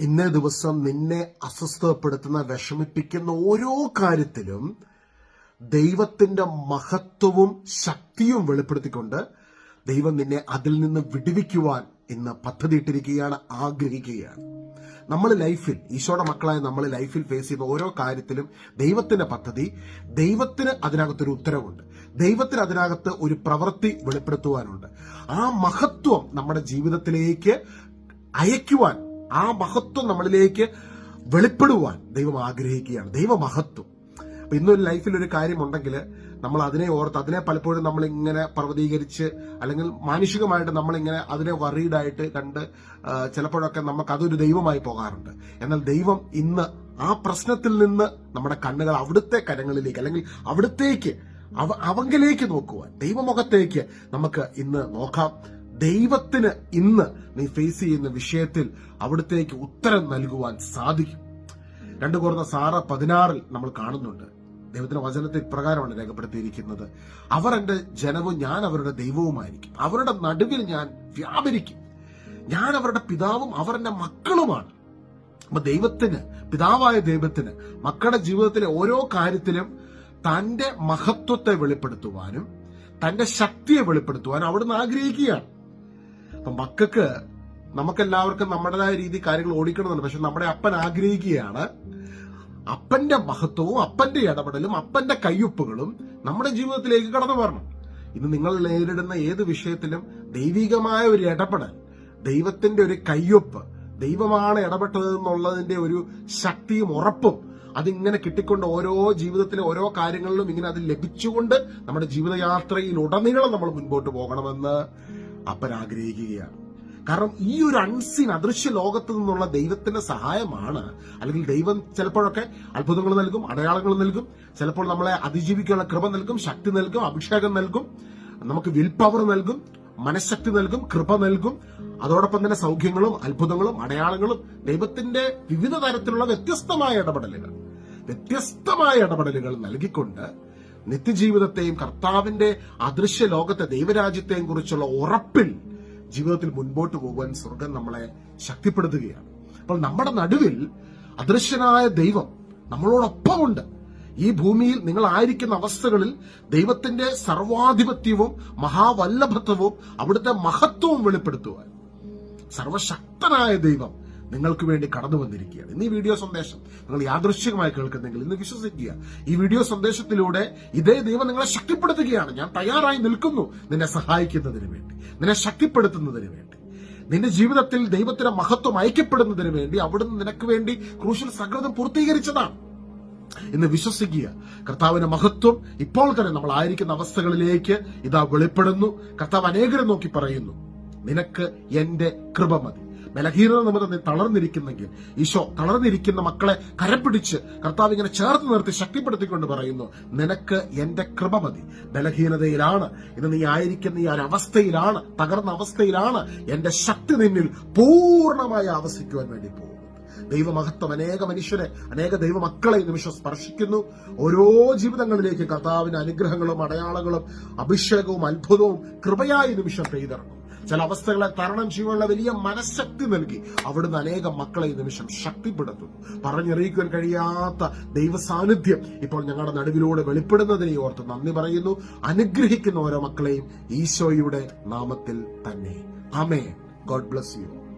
ഇന്നേ ദിവസം നിന്നെ അസ്വസ്ഥപ്പെടുത്തുന്ന വിഷമിപ്പിക്കുന്ന ഓരോ കാര്യത്തിലും ദൈവത്തിന്റെ മഹത്വവും ശക്തിയും വെളിപ്പെടുത്തിക്കൊണ്ട് ദൈവം നിന്നെ അതിൽ നിന്ന് വിടുവിക്കുവാൻ ഇന്ന് പദ്ധതിയിട്ടിരിക്കുകയാണ് ആഗ്രഹിക്കുകയാണ്. നമ്മൾ ലൈഫിൽ ഈശോയുടെ മക്കളായ നമ്മൾ ലൈഫിൽ ഫേസ് ചെയ്യുന്ന ഓരോ കാര്യത്തിലും ദൈവത്തിന്റെ പദ്ധതി ദൈവത്തിന് അതിനകത്തൊരു ഉത്തരവുണ്ട്. ദൈവത്തിന് അതിനകത്ത് ഒരു പ്രവൃത്തി വെളിപ്പെടുത്തുവാനുണ്ട്. ആ മഹത്വം നമ്മുടെ ജീവിതത്തിലേക്ക് അയക്കുവാൻ ആ മഹത്വം നമ്മളിലേക്ക് വെളിപ്പെടുവാൻ ദൈവം ആഗ്രഹിക്കുകയാണ്. ദൈവമഹത്വം. അപ്പൊ ഇന്നൊരു ലൈഫിൽ ഒരു കാര്യമുണ്ടെങ്കിൽ നമ്മൾ അതിനെ ഓർത്ത് അതിനെ പലപ്പോഴും നമ്മൾ ഇങ്ങനെ പർവതീകരിച്ച് അല്ലെങ്കിൽ മാനുഷികമായിട്ട് നമ്മളിങ്ങനെ അതിനെ വറീഡായിട്ട് കണ്ട് ചിലപ്പോഴൊക്കെ നമുക്ക് അതൊരു ദൈവമായി പോകാറുണ്ട്. എന്നാൽ ദൈവം ഇന്ന് ആ പ്രശ്നത്തിൽ നിന്ന് നമ്മുടെ കണ്ണുകൾ അവിടുത്തെ കരങ്ങളിലേക്ക് അല്ലെങ്കിൽ അവിടുത്തേക്ക് അവ അവങ്കിലേക്ക് നോക്കുവാൻ ദൈവമുഖത്തേക്ക് നമുക്ക് ഇന്ന് നോക്കാം. ദൈവത്തിന് ഇന്ന് നീ ഫേസ് ചെയ്യുന്ന വിഷയത്തിൽ അവിടത്തേക്ക് ഉത്തരം നൽകുവാൻ സാധിക്കും. രണ്ടു കുറഞ്ഞ സാറ പതിനാറിൽ നമ്മൾ കാണുന്നുണ്ട്. ദൈവത്തിന്റെ വചനത്തിൽ ഇപ്രകാരമാണ് രേഖപ്പെടുത്തിയിരിക്കുന്നത്. അവർ എന്റെ ജനവും ഞാൻ അവരുടെ ദൈവവുമായിരിക്കും. അവരുടെ നടുവിൽ ഞാൻ വ്യാപരിക്കും. ഞാൻ അവരുടെ പിതാവും അവർ എന്റെ മക്കളുമാണ്. അപ്പൊ ദൈവത്തിന് പിതാവായ ദൈവത്തിന് മക്കളുടെ ജീവിതത്തിലെ ഓരോ കാര്യത്തിലും തന്റെ മഹത്വത്തെ വെളിപ്പെടുത്തുവാനും തന്റെ ശക്തിയെ വെളിപ്പെടുത്തുവാനും അവിടുന്ന് ആഗ്രഹിക്കുകയാണ്. അപ്പൊ മക്കൾക്ക് നമുക്കെല്ലാവർക്കും നമ്മുടേതായ രീതി കാര്യങ്ങൾ ഓടിക്കണമെന്നുണ്ട്. പക്ഷെ നമ്മുടെ അപ്പൻ ആഗ്രഹിക്കുകയാണ് അപ്പന്റെ മഹത്വവും അപ്പന്റെ ഇടപെടലും അപ്പന്റെ കയ്യൊപ്പുകളും നമ്മുടെ ജീവിതത്തിലേക്ക് കടന്നു വരണം. ഇന്ന് നിങ്ങൾ നേരിടുന്ന ഏത് വിഷയത്തിലും ദൈവികമായ ഒരു ഇടപെടൽ ദൈവത്തിന്റെ ഒരു കയ്യൊപ്പ് ദൈവമാണ് ഇടപെട്ടത് എന്നുള്ളതിന്റെ ഒരു ശക്തിയും ഉറപ്പും അതിങ്ങനെ കിട്ടിക്കൊണ്ട് ഓരോ ജീവിതത്തിലെ ഓരോ കാര്യങ്ങളിലും ഇങ്ങനെ അത് ലഭിച്ചുകൊണ്ട് നമ്മുടെ ജീവിതയാത്രയിൽ ഉടനീളം നമ്മൾ മുൻപോട്ട് പോകണമെന്ന് അപ്പൻ ആഗ്രഹിക്കുകയാണ് കാരണം ഈ ഒരു അൺസീൻ അദൃശ്യ ലോകത്ത് നിന്നുള്ള ദൈവത്തിന്റെ സഹായമാണ്. അല്ലെങ്കിൽ ദൈവം ചിലപ്പോഴൊക്കെ അത്ഭുതങ്ങൾ നൽകും അടയാളങ്ങൾ നൽകും. ചിലപ്പോൾ നമ്മളെ അതിജീവിക്കാനുള്ള കൃപ നൽകും ശക്തി നൽകും അഭിഷേകം നൽകും. നമുക്ക് വിൽ പവർ നൽകും മനഃശക്തി നൽകും കൃപ നൽകും. അതോടൊപ്പം തന്നെ സൗഖ്യങ്ങളും അത്ഭുതങ്ങളും അടയാളങ്ങളും ദൈവത്തിന്റെ വിവിധ തരത്തിലുള്ള വ്യത്യസ്തമായ ഇടപെടലുകൾ. വ്യത്യസ്തമായ ഇടപെടലുകൾ നൽകിക്കൊണ്ട് നിത്യജീവിതത്തെയും കർത്താവിന്റെ അദൃശ്യ ലോകത്തെ ദൈവരാജ്യത്തെയും കുറിച്ചുള്ള ഉറപ്പിൽ ജീവിതത്തിൽ മുൻപോട്ട് പോകുവാൻ സ്വർഗം നമ്മളെ ശക്തിപ്പെടുത്തുകയാണ്. അപ്പോൾ നമ്മുടെ നടുവിൽ അദൃശ്യനായ ദൈവം നമ്മളോടൊപ്പമുണ്ട്. ഈ ഭൂമിയിൽ നിങ്ങൾ ആയിരിക്കുന്ന അവസ്ഥകളിൽ ദൈവത്തിന്റെ സർവാധിപത്യവും മഹാവല്ലഭത്വവും അവിടുത്തെ മഹത്വവും വെളിപ്പെടുത്തുവാൻ. സർവശക്തനായ ദൈവം നിങ്ങൾക്ക് വേണ്ടി കടന്നു വന്നിരിക്കുകയാണ്. ഇന്ന് ഈ വീഡിയോ സന്ദേശം നിങ്ങൾ യാദൃശ്ചികമായി കേൾക്കുന്നെങ്കിൽ ഇന്ന് വിശ്വസിക്കുക. ഈ വീഡിയോ സന്ദേശത്തിലൂടെ ഇതേ ദൈവം നിങ്ങളെ ശക്തിപ്പെടുത്തുകയാണ്. ഞാൻ തയ്യാറായി നിൽക്കുന്നു നിന്നെ സഹായിക്കുന്നതിന് വേണ്ടി നിന്നെ ശക്തിപ്പെടുത്തുന്നതിന് വേണ്ടി. നിന്റെ ജീവിതത്തിൽ ദൈവത്തിന്റെ മഹത്വം ഐക്യപ്പെടുന്നതിന് വേണ്ടി അവിടുന്ന് നിനക്ക് വേണ്ടി ക്രൂശൽ സകൃതം പൂർത്തീകരിച്ചതാണ്. എന്ന് വിശ്വസിക്കുക. കർത്താവിന്റെ മഹത്വം ഇപ്പോൾ തന്നെ നമ്മൾ ആയിരിക്കുന്ന അവസ്ഥകളിലേക്ക് ഇതാ വെളിപ്പെടുന്നു. കർത്താവ് അനേകരെ നോക്കി പറയുന്നു നിനക്ക് എന്റെ കൃപ മതി. ബലഹീനത നിമിത്തം തളർന്നിരിക്കുന്നെങ്കിൽ ഈശോ തളർന്നിരിക്കുന്ന മക്കളെ കരപ്പിടിച്ച് കർത്താവ് ഇങ്ങനെ ചേർത്ത് നിർത്തി ശക്തിപ്പെടുത്തിക്കൊണ്ട് പറയുന്നു നിനക്ക് എന്റെ കൃപ മതി. ബലഹീനതയിലാണ്. ഇന്ന് നീ ആയിരിക്കുന്ന ഈ ഒരവസ്ഥയിലാണ് തകർന്ന അവസ്ഥയിലാണ്. എന്റെ ശക്തി നിന്നിൽ പൂർണമായി ആവസിക്കുവാൻ വേണ്ടി പോകും ദൈവമഹത്വം അനേക മനുഷ്യരെ അനേക ദൈവമക്കളെ മക്കളെ നിമിഷം സ്പർശിക്കുന്നു. ഓരോ ജീവിതങ്ങളിലേക്ക് കർത്താവിന്റെ അനുഗ്രഹങ്ങളും അടയാളങ്ങളും അഭിഷേകവും അത്ഭുതവും കൃപയായി നിമിഷം പെയ്തിറങ്ങും. ചില അവസ്ഥകളെ തരണം ചെയ്യാനുള്ള വലിയ മനഃശക്തി നൽകി അവിടുന്ന് അനേകം മക്കളെ ഈ നിമിഷം ശക്തിപ്പെടുത്തുന്നു. പറഞ്ഞറിയിക്കുവാൻ കഴിയാത്ത ദൈവ സാന്നിധ്യം ഇപ്പോൾ ഞങ്ങളുടെ നടുവിലൂടെ വെളിപ്പെടുന്നതിനെ ഓർത്ത് നന്ദി പറയുന്നു. അനുഗ്രഹിക്കുന്ന ഓരോ മക്കളെയും ഈശോയുടെ നാമത്തിൽ തന്നെ. അമേ ഗോഡ് ബ്ലസ് യു.